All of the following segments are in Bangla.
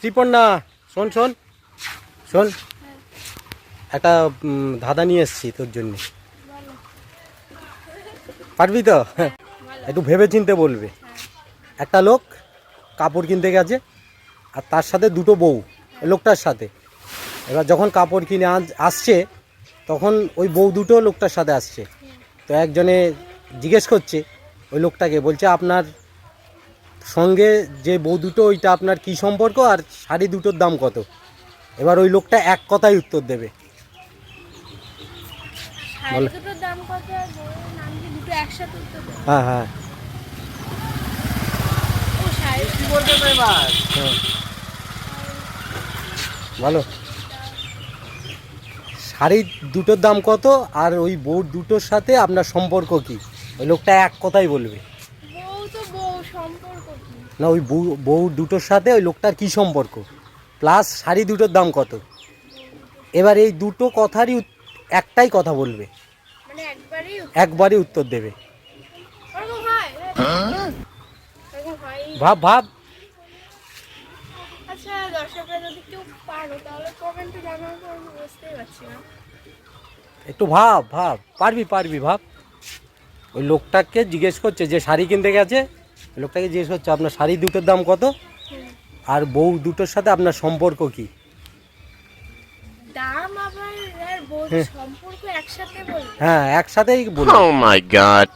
শ্রীপর্ণা শোন শোন শোন। একটা ধাঁধা নিয়ে এসেছি তোর জন্য। পারবি তো? একটু ভেবে চিনতে বলবে। একটা লোক কাপড় কিনতে গেছে, আর তার সাথে দুটো বউ লোকটার সাথে। এবার যখন কাপড় কিনে আসছে, তখন ওই বউ দুটো লোকটার সাথে আসছে। তো একজনে জিজ্ঞেস করছে, ওই লোকটাকে বলছে, আপনার সঙ্গে যে বউ দুটো ওইটা আপনার কি সম্পর্ক আর শাড়ি দুটোর দাম কত? এবার ওই লোকটা এক কথাই উত্তর দেবে। বলো। হ্যাঁ হ্যাঁ। হ্যাঁ। শাড়ি দুটোর দাম কত আর ওই বউ দুটোর সাথে আপনার সম্পর্ক কি? ওই লোকটা এক কথাই বলবে বউ তো বউ সম্পর্ক কি না ওই বউ বউ দুটোর সাথে ওই লোকটার কি সম্পর্ক? প্লাস শাড়ি দুটোর দাম কত? এবার এই দুটো কথারই একটাই কথা বলবে। মানে একবারেই উত্তর দেবে। হয়? ভাব ভাব। আচ্ছা দর্শকরা যদি কেউ পারো তাহলে কমেন্টে জানাও তো বুঝতেই পারছি না। একটু ভাব ভাব। পারবি পারবি ভাব। ওই লোকটাকে জিজ্ঞেস করছে যে শাড়ি কিনতে গেছে? লোকটাকে জিজ্ঞেস করছে আপনার শাড়ি দুটোর দাম কত? আর বউ দুটোর সাথে আপনার সম্পর্ক কি? দাম আবার আর বউ হ্যাঁ। সম্পর্ক একসাথে বলবে? হ্যাঁ একসাথেই Oh my god.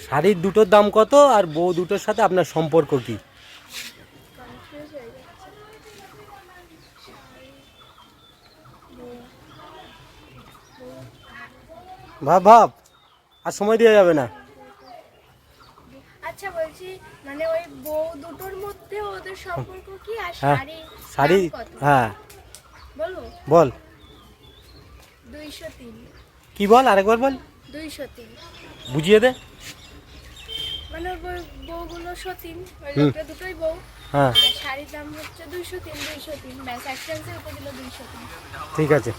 শাড়ির দুটোর দাম কত? আর বউ দুটোর সাথে আপনার সম্পর্ক কি? ভাব ভাব আর সময় দেওয়া যাবে না। আচ্ছা বলছি মানে ওই বউ দুটোর মধ্যে ওদের সম্পর্ক কি? আর হ্যাঁ শাড়ি শাড়ি হ্যাঁ। বল। দুইশো তিন। কি বল? আরেকবার বল। দুইশো তিন। বুঝিয়ে দে। মানে ওই বউগুলো সতীন ওই। লোকটা দুটোই বউ। হ্যাঁ। শাড়ির দাম হচ্ছে দুইশো তিন দুইশো তিন। ব্যাস এক চান্সের উপর দিল দুইশো তিন। ঠিক আছে।